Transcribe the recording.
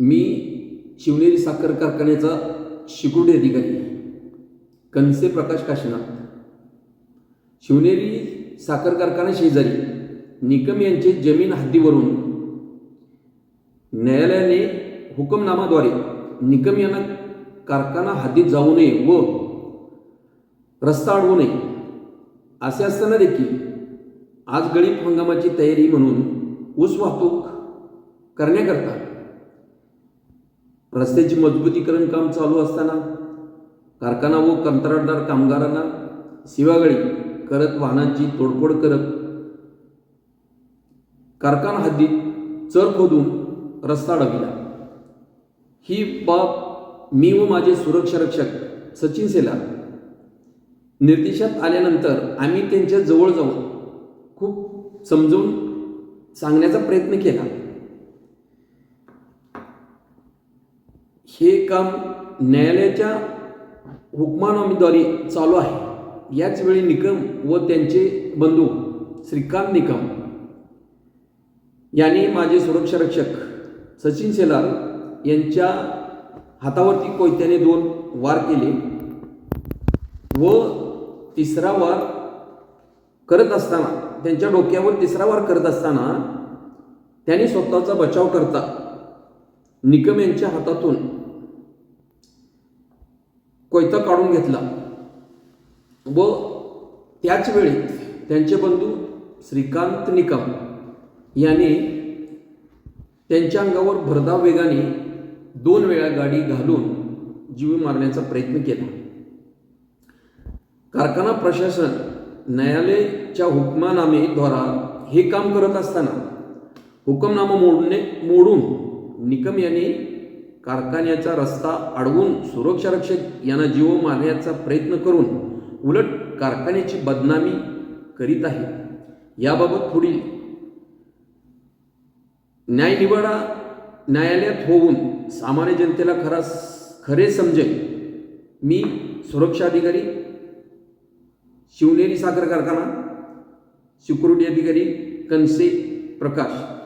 मी शिवनेरी साखर कारखान्याचा शिकुर्डी अधिकारी आहे. कनसे प्रकाश काशीनाथ. शिवनेरी साखर कारखाना शेजारी निकम यांचे जमीन हद्दीवरून न्यायालयाने हुकमनामाद्वारे निकम यांना कारखाना हद्दीत जाऊ नये व रस्ता अडवू नये असे असताना देखील आज गळीत हंगामाची तयारी म्हणून ऊस वाहतूक करण्याकरता रस्त्याची मजबूतीकरण काम चालू असताना कारखाना व कंत्राटदार कामगारांना शिवागळी करत वाहनांची तोडफोड करत कारखाना हद्दीत चर खोदून रस्ता अडविला ही बाब मी व माझे सुरक्षा रक्षक सचिन सेला निर्देशात आल्यानंतर आम्ही त्यांच्या जवळ जाऊन खूप समजून सांगण्याचा प्रयत्न केला. हे काम न्यायालयाच्या हुकमानाद्वारे चालू आहे. याच वेळी निकम व त्यांचे बंधू श्रीकांत निकम यांनी माझे सुरक्षा रक्षक सचिन शेलार यांच्या हातावरती कोयत्याने दोन वार केले व तिसरा वार करत असताना त्यांच्या डोक्यावर तिसरा वार करत असताना त्यांनी स्वतःचा बचाव करता निकम यांच्या हातातून कोयता काढून घेतला. व त्याच वेळी त्यांचे बंधू श्रीकांत निकम यांनी त्यांच्या अंगावर भरधाव वेगाने दोन वेळा गाडी घालून जीव मारण्याचा प्रयत्न केला. कारखाना प्रशासन न्यायालयाच्या हुकमानामेद्वारा हे काम करत असताना हुकमनामा मोडणे मोडून निकम यांनी कारखान्याचा रस्ता अडवून सुरक्षा रक्षक यांना जीव मारण्याचा प्रयत्न करून उलट कारखान्याची बदनामी करीत आहे. याबाबत पुढील न्यायनिवाडा न्यायालयात होऊन सामान्य जनतेला खरा खरे समजेल. मी सुरक्षा अधिकारी शिवनेरी साखर कारखाना सिक्युरिटी अधिकारी कनसे प्रकाश.